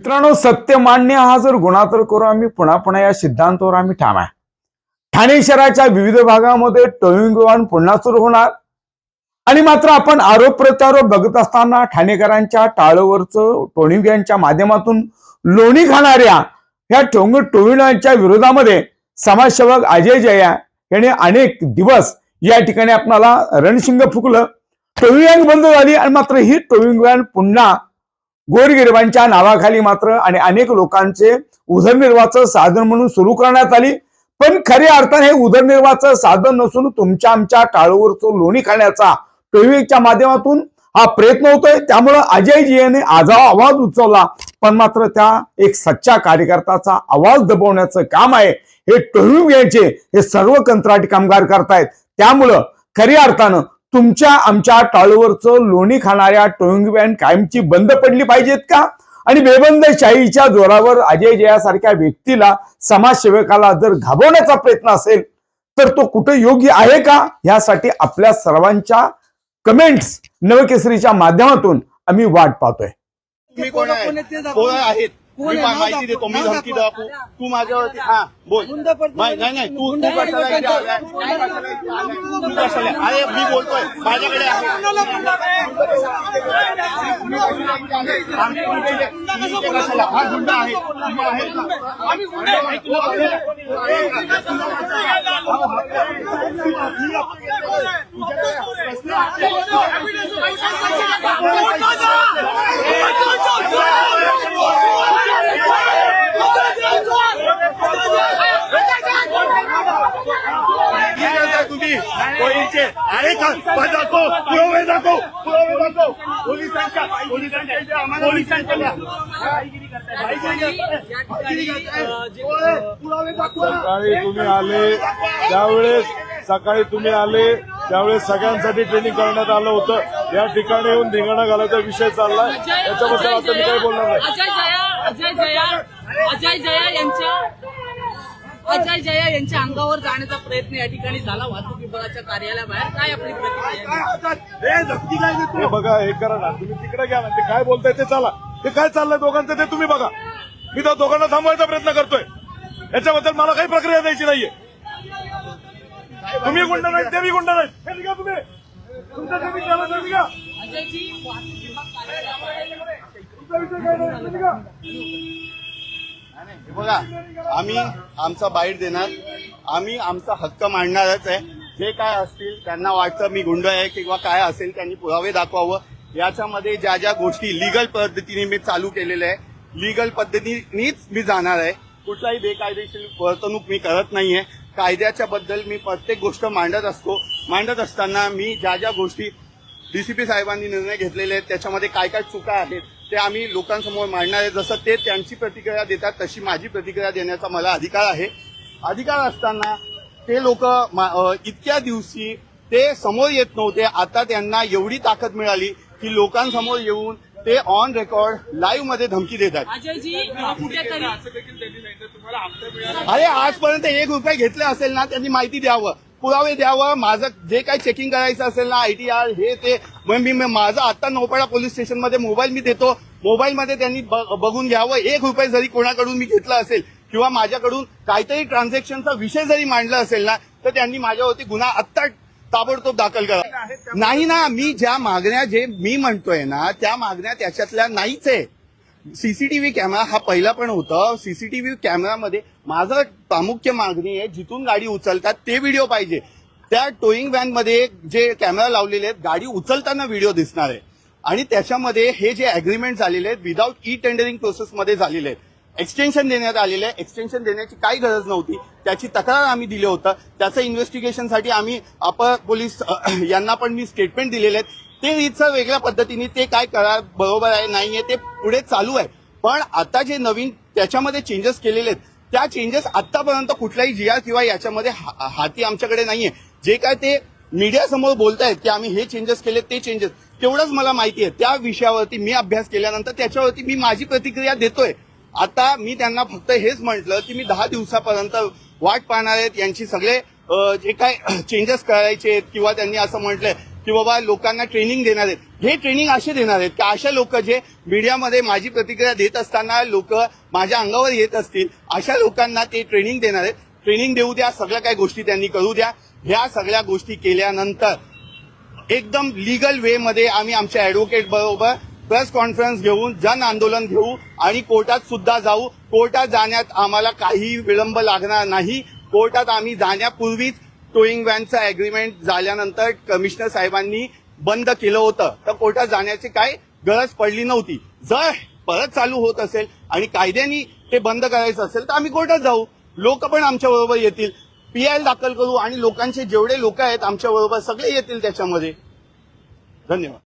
मित्रांनो सत्य मान्य हा जर गुन्हा तर करू आम्ही पुन्हा पुन्हा या सिद्धांतावर आम्ही ठाम आहे. ठाणे शहराच्या विविध भागामध्ये टोईंग वाहन पुन्हा सुरू होणार. आणि मात्र आपण आरोप प्रत्यारोप बघत असताना ठाणेकरांच्या टाळवरचं टोणिंग यांच्या माध्यमातून लोणी खाणाऱ्या ह्या टोंग टोविणांच्या विरोधामध्ये समाजसेवक अजय जया यांनी अनेक दिवस या ठिकाणी आपणाला रणशिंग फुकलं. टोविंग बंद झाली आणि मात्र ही टोविंग व्हॅन पुन्हा गोरगरिबांच्या नावाखाली मात्र आणि अनेक लोकांचे उदरनिर्वाहाचं साधन म्हणून सुरू करण्यात आली. पण खऱ्या अर्थाने हे उदरनिर्वाहाचं साधन नसून तुमच्या आमच्या टाळूवरचं लोणी खाण्याचा टोविंगच्या माध्यमातून हा प्रयत्न होतोय. त्यामुळं अजयजीने यांनी आजा आवाज उचवला पण मात्र त्या एक सच्चा कार्यकर्त्याचा आवाज दबवण्याचं काम आहे. हे टोविंग यांचे हे सर्व कंत्राटी कामगार करतायत. त्यामुळं खऱ्या अर्थानं तुमच्या आमच्या टाळूवरचं लोणी खाणाऱ्या टोईंग बँड कायमची बंद पडली पाहिजेत का? आणि बेबंद शाहीच्या जोरावर अजय जयासारख्या व्यक्तीला समाजसेवकाला जर घाबवण्याचा प्रयत्न असेल तर तो कुठे योग्य आहे का? यासाठी आपल्या सर्वांच्या कमेंट्स नवकेसरीच्या माध्यमातून आम्ही वाट पाहतोय. आहेत? मी माहिती देतो. मी धमकी दाखव. तू माझ्यावरती हा बोल. नाही नाही नाही, तू तू कशाला. इथे आलाय? तू कशाला अरे मी बोलतोय माझ्याकडे आहे. आम्ही इथे कशाला हा गुंड आहे तुम्ही आहेत करताय तुम्ही पोलीसचे अरे का दाखव पुरावे दाखव पुरावे दाखव पोलिसांच्या पोलिसांच्या पोलिसांच्या पुरावे दाखवा. सकाळी तुम्ही आले. त्यावेळेस सकाळी तुम्ही आले त्यावेळेस सगळ्यांसाठी ट्रेनिंग करण्यात आलं होतं. या ठिकाणी येऊन धिंगाणा घालायचा विषय चाललाय. त्याच्याबद्दल आता मी काही बोलणार नाही. अजय जया अजय जया अजय जया यांच्या अजय जया यांच्या अंगावर जाण्याचा प्रयत्न या ठिकाणी झाला. वाहतूक विभागाच्या कार्यालयाबाहेर काय आपली प्रतिक्रिया हे बघा हे करा ना. तुम्ही तिकडे घ्या ना. ते काय बोलताय ते चला. ते काय चाललंय दोघांचं ते तुम्ही बघा. मी त्या दोघांना थांबवायचा प्रयत्न करतोय. याच्याबद्दल मला काही प्रक्रिया द्यायची नाहीये. तुम्ही गुंड नाही ते मी गुंड नाही हे तुम्ही. तुमचा विषय काय नाही ते निघा. हे बघा आम्ही आमचा बाईट देणार आम्ही आमचा हक्क मांडणारच आहे. जे काय असतील त्यांना वाटतं मी गुंड आहे किंवा काय असेल त्यांनी पुरावे दाखवावं. याच्यामध्ये ज्या ज्या गोष्टी लिगल पद्धतीने मी चालू केलेल्या आहे लिगल पद्धतीनेच मी जाणार आहे. कुठलाही बेकायदेशीर वर्तणूक मी करत नाहीये. कायद्याच्या बद्दल मी प्रत्येक गोष्ट मांडत असतो. मांडत असताना मी ज्या ज्या गोष्टी डीसीपी साहेबांनी निर्णय घेतलेले आहेत. त्याच्यामध्ये काय काय चुका आहेत ते आम्ही लोकांसमोर मांडणार आहे. जसं ते त्यांची प्रतिक्रिया देतात तशी माझी प्रतिक्रिया देण्याचा मला अधिकार आहे. अधिकार असताना ते लोक इतक्या दिवशी ते समोर येत नव्हते. आता त्यांना एवढी ताकद मिळाली की लोकांसमोर येऊन ते ऑन रेकॉर्ड लाईव्हमध्ये धमकी देतात. अरे आजपर्यंत एक रुपये घेतले असेल ना त्यांनी माहिती द्यावं. पुरावे द्यावं. माझं जे काही चेकिंग करायचं असेल ना आयटीआर हे ते. मी माझं आता नौपाडा पोलीस स्टेशनमध्ये मोबाईल मी देतो. मोबाईलमध्ये त्यांनी बघून घ्यावं. एक रुपये जरी कोणाकडून मी घेतला असेल किंवा माझ्याकडून काहीतरी ट्रान्झॅक्शनचा विषय जरी मांडला असेल ना तर त्यांनी माझ्यावरती गुन्हा आत्ता ताबडतोब दाखल करा. नाही ना मी ज्या मागण्या जे मी म्हणतोय ना त्या मागण्या त्याच्यातल्या नाहीच आहे. सीसीटीव्ही कॅमेरा हा पहिला पण होता. सीसीटीव्ही कॅमेरामध्ये माझं प्रामुख्य मागणी आहे जिथून गाडी उचलतात ते व्हिडिओ पाहिजे. त्या टोईंग व्हॅनमध्ये जे कॅमेरा लावलेले आहेत गाडी उचलताना व्हिडिओ दिसणार आहे. आणि त्याच्यामध्ये हे जे अग्रीमेंट झालेले आहेत विदाऊट ई टेंडरिंग प्रोसेसमध्ये झालेले आहेत. एक्सटेन्शन देण्यात आलेले आहे एक्सटेन्शन देण्याची काही गरज नव्हती. त्याची तक्रार आम्ही दिली होतं. त्याचं इन्व्हेस्टिगेशनसाठी आम्ही अपर पोलीस यांना पण मी स्टेटमेंट दिलेले आहेत. ते इथं वेगळ्या पद्धतीने ते काय करार बरोबर आहे नाही आहे ते पुढे चालू आहे. पण आता जे नवीन त्याच्यामध्ये चेंजेस केलेले आहेत त्या चेंजेस आतापर्यंत कुठलाही जी आर किंवा याच्यामध्ये हा- हाती आमच्याकडे नाहीये जे काय ते मीडियासमोर बोलतायत की आम्ही हे चेंजेस केले ते चेंजेस तेवढंच मला माहिती आहे. त्या विषयावरती मी अभ्यास केल्यानंतर त्याच्यावरती मी माझी प्रतिक्रिया देतोय. आता मी त्यांना फक्त हेच म्हटलं की मी दहा दिवसापर्यंत वाट पाहणार आहेत यांची सगळे जे काय चेंजेस करायचे आहेत किंवा त्यांनी असं म्हटलंय की बाबा लोकांना ट्रेनिंग देणार आहेत. हे ट्रेनिंग असे देणार आहेत की अशा लोक जे मीडियामध्ये माझी प्रतिक्रिया देत असताना लोक माझ्या अंगावर येत असतील अशा लोकांना ते ट्रेनिंग देणार आहेत. ट्रेनिंग देऊ द्या सगळ्या काही गोष्टी त्यांनी करू द्या. ह्या सगळ्या गोष्टी केल्यानंतर एकदम लिगल वे मध्ये आम्ही आमच्या ऍडव्होकेट बरोबर प्रेस कॉन्फरन्स घेऊन जन आंदोलन घेऊ आणि कोर्टात सुद्धा जाऊ. कोर्टात जाण्यात आम्हाला काही विलंब लागणार नाही. कोर्टात आम्ही जाण्यापूर्वीच टोईंग व्हॅनचं अग्रीमेंट झाल्यानंतर कमिशनर साहेबांनी बंद केलं होतं. तर कोर्टात जाण्याची काय गरज पडली नव्हती. जर परत चालू होत असेल आणि कायद्यानी ते बंद करायचं असेल तर आम्ही कोर्टात जाऊ. लोक पण आमच्या बरोबर येतील. पीआय दाखल करू आणि लोकांचे जेवढे लोक आहेत आमच्या बरोबर सगळे येतील त्याच्यामध्ये. धन्यवाद.